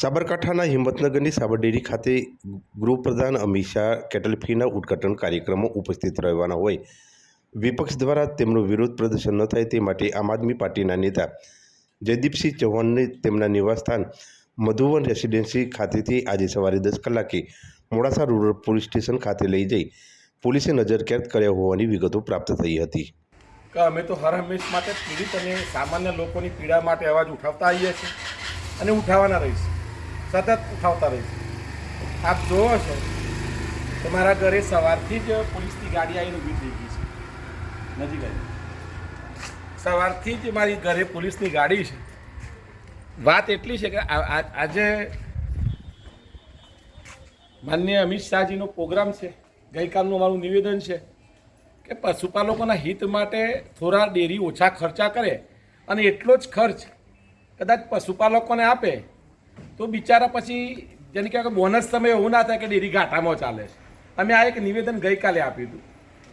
સાબરકાંઠાના હિંમતનગરની સાબરડેરી ખાતે ગૃહપ્રધાન અમિત શાહ કેટલ ફીના ઉદ્ઘાટન કાર્યક્રમમાં ઉપસ્થિત રહેવાના હોય. વિપક્ષ દ્વારા તેમનો વિરોધ પ્રદર્શન ન થાય તે માટે આમ આદમી પાર્ટીના નેતા જયદીપસિંહ ચૌહાણને તેમના નિવાસસ્થાન મધુવન રેસિડેન્સી ખાતેથી આજે સવારે દસ કલાકે મોડાસા રૂરલ પોલીસ સ્ટેશન ખાતે લઈ જઈ પોલીસે નજરકેદ કર્યા હોવાની વિગતો પ્રાપ્ત થઈ હતી. કે અમે તો હર હંમેશ માટે પીડિત અને સામાન્ય લોકોની પીડા માટે અવાજ ઉઠાવતા આવીએ છીએ અને ઉઠાવવાના રહીશું. સતત ઉઠાવતા રહીશું. આપ જોવો છો તો મારા ઘરે સવારથી જ પોલીસની ગાડી આવીને ઊભી થઈ ગઈ છે. નજીક આવી. સવારથી જ મારી ઘરે પોલીસની ગાડી છે. વાત એટલી છે કે આજે માન્ય અમિત શાહજીનો પ્રોગ્રામ છે. ગઈકાલનું મારું નિવેદન છે કે પશુપાલકોના હિત માટે થોડા ડેરી ઓછા ખર્ચા કરે અને એટલો જ ખર્ચ કદાચ પશુપાલકોને આપે તો બિચારા પછી જેને કહેવાય બોનસ તમે એવું ના થાય કે ડેરી ઘાટામાં ચાલે અમે આ એક નિવેદન ગઈકાલે આપ્યું હતું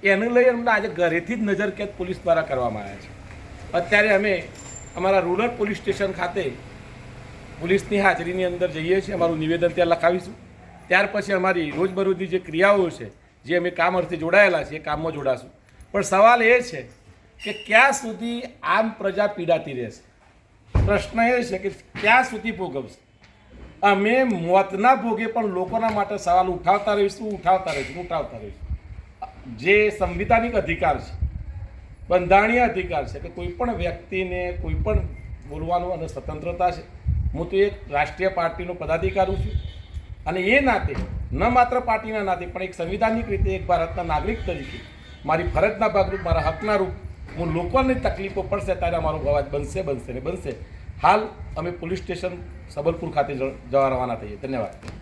એનું લઈ અમને આજે ઘરેથી જ નજરકેદ પોલીસ દ્વારા કરવામાં આવ્યા છે. અત્યારે અમે અમારા રૂરલ પોલીસ સ્ટેશન ખાતે પોલીસની હાજરીની અંદર જઈએ છીએ, અમારું નિવેદન ત્યાં લખાવીશું. ત્યાર પછી અમારી રોજબરોજની જે ક્રિયાઓ છે, જે અમે કામ અર્થે જોડાયેલા છીએ, એ કામમાં જોડાશું. પણ સવાલ એ છે કે ક્યાં સુધી આમ પ્રજા પીડાતી રહેશે? પ્રશ્ન એ છે કે ક્યાં સુધી ભોગવશે? અમે મોતના ભોગે પણ લોકોના માટે સવાલ ઉઠાવતા રહીશું ઉઠાવતા રહીશું ઉઠાવતા રહીશું. જે સંવિધાનિક અધિકાર છે, બંધારણીય અધિકાર છે, કે કોઈ પણ વ્યક્તિને કોઈ પણ બોલવાનું અને સ્વતંત્રતા છે, હું તો એક રાષ્ટ્રીય પાર્ટીનો પદાધિકારી છું. અને એ નાતે, ન માત્ર પાર્ટીના નાતે, પણ એક સંવિધાનિક રીતે એક ભારતના નાગરિક તરીકે મારી ફરજના ભાગરૂપ, મારા હકના રૂપ, હું લોકોની તકલીફો પડશે ત્યારે અમારો અવાજ બનશે બનશે ને બનશે. હાલ અમે પોલીસ સ્ટેશન સબલપુર ખાતે જવા રવાના થઈએ ધન્યવાદ.